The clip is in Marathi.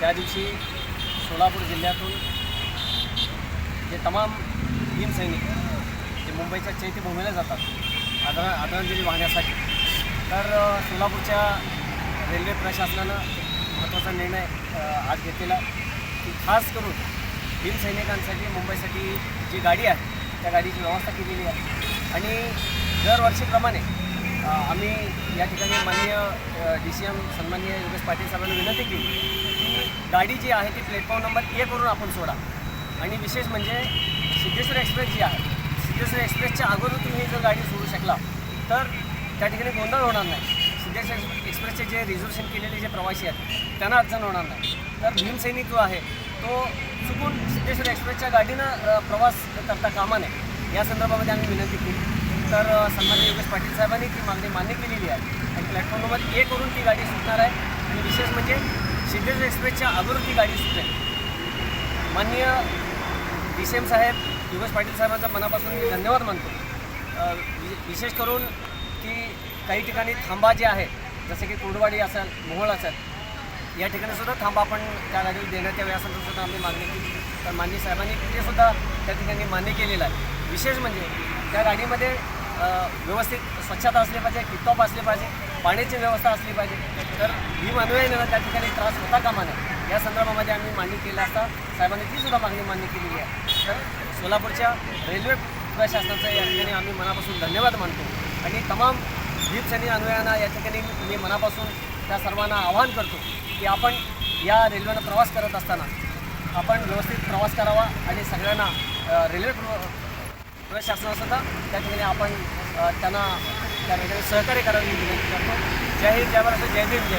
त्या दिवशी सोलापूर जिल्ह्यातून जे तमाम भीम सैनिक जे मुंबईच्या चैत्यभूमीला जातात आदरा आदरांजली वाहण्यासाठी तर सोलापूरच्या रेल्वे प्रशासनानं महत्त्वाचा निर्णय आज घेतलेला की खास करून भीम सैनिकांसाठी मुंबईसाठी जी गाडी आहे त्या गाडीची व्यवस्था केलेली आहे. आणि दरवर्षीप्रमाणे आम्ही या ठिकाणी माननीय डी सी एम सन्माननीय योगेश पाटील साहेबांना विनंती केली की गाडी जी आहे ती प्लॅटफॉर्म नंबर एकवरून आपण सोडा. आणि विशेष म्हणजे सिद्धेश्वर एक्सप्रेस जी आहे सिद्धेश्वर एक्सप्रेसच्या अगोदर तुम्ही जर गाडी सोडू शकला तर त्या ठिकाणी गोंधळ होणार नाही. सिद्धेश्वर एक्सप्रेसचे जे रिझर्वेशन केलेले जे प्रवासी आहेत त्यांना अडचण होणार नाही. तर भीमसैनिक जो आहे तो चुकून सिद्धेश्वर एक्सप्रेसच्या गाडीनं प्रवास करता कामा नये. या संदर्भामध्ये आम्ही विनंती केली. तर सन्मान्य योगेश पाटील साहेबांनी ती मागणी मान्य केलेली आहे. आणि प्लॅटफॉर्म नंबर ए करून ती गाडी सुटणार आहे. आणि विशेष म्हणजे सिद्धेश एक्सप्रेसच्या अगोदर ती गाडी सुटेल. माननीय डी सी एम साहेब योगेश पाटील साहेबांचा मनापासून मी धन्यवाद मानतो. विशेष करून की काही ठिकाणी थांबा जे आहे जसे की कुर्डवाडी असेल मोहोळ असेल या ठिकाणी सुद्धा थांबा आपण त्या गाडीला देण्यात यावे यासाठी सुद्धा आम्ही मागणी केली. तर माननीय साहेबांनी ते सुद्धा त्या ठिकाणी मान्य केलेलं आहे. विशेष म्हणजे त्या गाडीमध्ये व्यवस्थित स्वच्छता असली पाहिजे टिपटॉप असली पाहिजे पाण्याची व्यवस्था असली पाहिजे. तर ही अनुयायींना त्या ठिकाणी त्रास होता कामा नये या संदर्भामध्ये आम्ही मांडणी केलं असता. साहेबांनी ती सुद्धा मागणी मान्य केलेली आहे. तर सोलापूरच्या रेल्वे प्रशासनाचा या ठिकाणी आम्ही मनापासून धन्यवाद मानतो. आणि तमाम दीपसैनी अनुयायांना या ठिकाणी मी मनापासून त्या सर्वांना आवाहन करतो की आपण या रेल्वेनं प्रवास करत असताना आपण व्यवस्थित प्रवास करावा आणि सगळ्यांना रेल्वे प्र शासनासुद्धा त्या ठिकाणी आपण त्यांना त्या ठिकाणी सहकार्य करावी विनंती करतो. जय हिंद जय महाराष्ट्र जय भीम जय